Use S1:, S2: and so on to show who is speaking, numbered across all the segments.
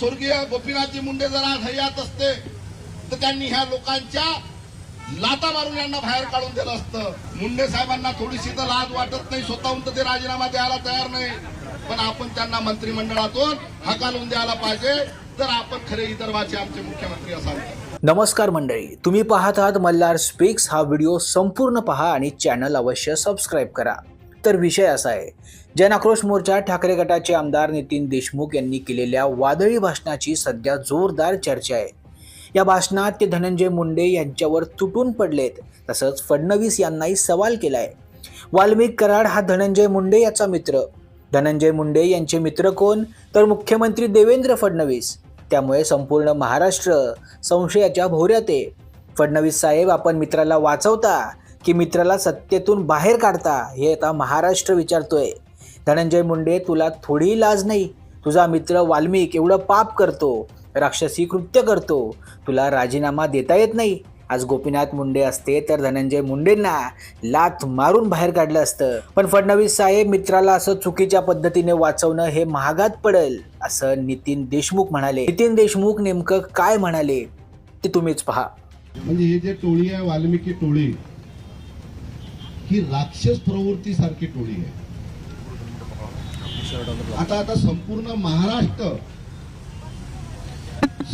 S1: स्वर्गीय गोपीनाथजी मुंडे जर आज हयात असते तर त्यांनी ह्या लोकांच्या लाता मारून यांना बाहेर काढून दिलं असतं. मुंडे साहेबांना थोडीशी तर लाज वाटत नाही स्वतःहून तर ते राजीनामा द्यायला तयार नाही. पण आपण त्यांना मंत्रिमंडळातून हकालून द्यायला पाहिजे तर आपण खरे विदर्भाचे आमचे मुख्यमंत्री असावे.
S2: नमस्कार मंडळी तुम्ही पाहत आहात मल्हार स्पीक्स. हा व्हिडिओ संपूर्ण पहा आणि चॅनल अवश्य सबस्क्राईब करा. तर विषय असा आहे. जनआक्रोश मोर्चा ठाकरे गटाचे आमदार नितीन देशमुख यांनी केलेल्या वादळी भाषणाची सध्या जोरदार चर्चा आहे. या भाषणात ते धनंजय मुंडे यांच्यावर तुटून पडलेत. तसंच फडणवीस यांनाही सवाल केला आहे वाल्मिक कराड हा धनंजय मुंडे याचा मित्र. धनंजय मुंडे यांचे मित्र कोण? तर मुख्यमंत्री देवेंद्र फडणवीस. त्यामुळे संपूर्ण महाराष्ट्र संशयाच्या भोवऱ्यात आहे. फडणवीस साहेब आपण मित्राला वाचवता. की मित्राला सत्तेतून बाहेर काढता हे आता महाराष्ट्र विचारतोय. धनंजय मुंडे तुला थोडी लाज नाही? तुझा मित्र वाल्मिक एवढं पाप करतो राक्षसी कृत्य करतो तुला राजीनामा देता येत नाही. आज गोपीनाथ मुंडे असते तर धनंजय मुंडेंना लाथ मारून बाहेर काढलं असतं. पण फडणवीस साहेब मित्राला असं चुकीच्या पद्धतीने वाचवणं हे महागात पडेल असं नितीन देशमुख म्हणाले. नितीन देशमुख नेमकं काय म्हणाले? ते तुम्हीच पहा.
S1: म्हणजे हे जे टोळी आहे वाल्मिकी टोळी ही राक्षस प्रवृत्ती सारखी टोळी आहे. आता आता संपूर्ण महाराष्ट्र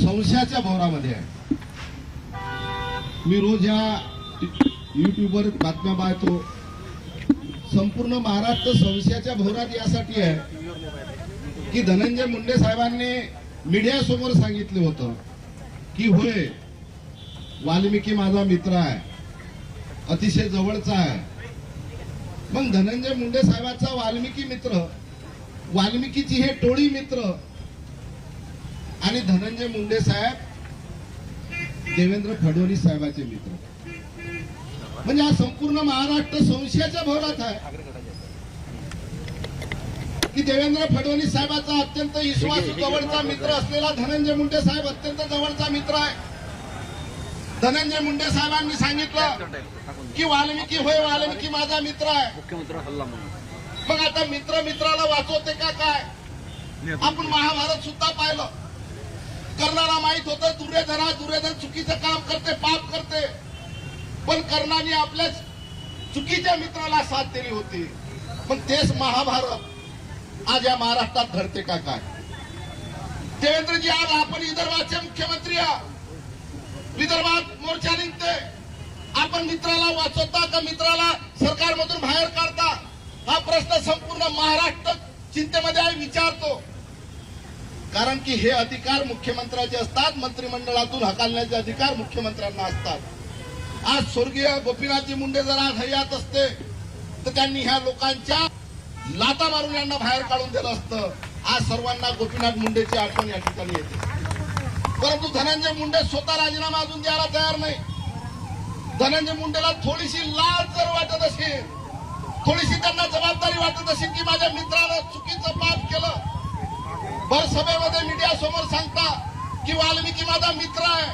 S1: संशयाच्या भोवरामध्ये आहे. मी रोज या युट्यूबवर बातम्या पाहतो. संपूर्ण महाराष्ट्र संशयाच्या भोवरात यासाठी आहे की धनंजय मुंडे साहेबांनी मीडिया समोर सांगितलं होतं की होय वाल्मिकी माझा मित्र आहे. अतिशय जवळचा आहे. मग धनंजय मुंडे साहेबांचा वाल्मिकी मित्र वाल्मिकीची हे टोळी मित्र आणि धनंजय मुंडे साहेब देवेंद्र फडणवीस साहेबांचे मित्र. म्हणजे हा संपूर्ण महाराष्ट्र संशयाच्या भोवरात आहे. की देवेंद्र फडणवीस साहेबांचा अत्यंत विश्वासू जवळचा मित्र असलेला धनंजय मुंडे साहेब अत्यंत जवळचा मित्र आहे. धनंजय मुंडे साहेबांनी सांगितलं की वाल्मिकी होय वाल्मिकी माझा मित्र आहे.
S3: मुख्यमंत्री हल्ला म्हणून.
S1: मग आता मित्र मित्राला वाचवते का काय? आपण महाभारत सुद्धा पाहिलं. कर्णाला माहीत होतं दुर्योधना दुर्योधन चुकीचं काम करते पाप करते. पण कर्णाने आपल्या चुकीच्या मित्राला साथ दिली होती. पण तेच महाभारत आज या महाराष्ट्रात घडते का काय? देवेंद्रजी आज आपण विदर्भाचे मुख्यमंत्री आहात विदर्भात मोर्चा निघते आपण मित्राला वाचवता का मित्राला सरकारमधून बाहेर काढता? हा प्रश्न संपूर्ण महाराष्ट्र चिंतेमध्ये आहे विचारतो. कारण की हे अधिकार मुख्यमंत्र्याचे असतात मंत्रिमंडळातून हकालण्याचे अधिकार मुख्यमंत्र्यांना असतात. आज स्वर्गीय गोपीनाथजी मुंडे जर आज हयात असते तर त्यांनी ह्या लोकांच्या लाता मारून यांना बाहेर काढून दिलं असतं. आज सर्वांना गोपीनाथ मुंडेची आठवण या ठिकाणी येते. परंतु धनंजय मुंडे स्वतः राजीनामा अजून द्यायला तयार नाही. धनंजय मुंडेला थोडीशी लाज जर वाटत असेल थोडीशी त्यांना जबाबदारी वाटत असेल की माझ्या मित्रानं चुकीचं पाप केलं. भर सभेमध्ये मीडिया समोर सांगता की वाल्मिकी माझा मित्र आहे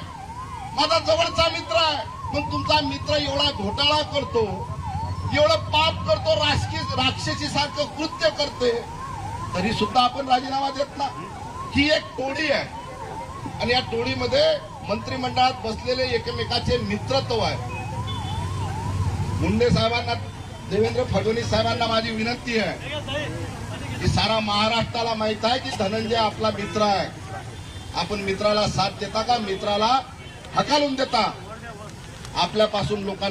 S1: माझा जवळचा मित्र आहे. पण तुमचा मित्र एवढा घोटाळा करतो एवढं पाप करतो राजकीय राक्षसी सारखं कृत्य करते तरी सुद्धा आपण राजीनामा देत ना ही एक टोळी आहे. आणि या टोळीमध्ये मंत्रिमंडळात बसलेले एकमेकाचे मित्रत्व आहे. मुंडे साहेबांना देवेंद्र फडणवीस साहेबांना माझी विनंती आहे. की सारा महाराष्ट्राला माहीत आहे की धनंजय आपला मित्र आहे. आपण मित्राला साथ देता का? मित्राला हकालून देता. आपल्यापासून लोकांना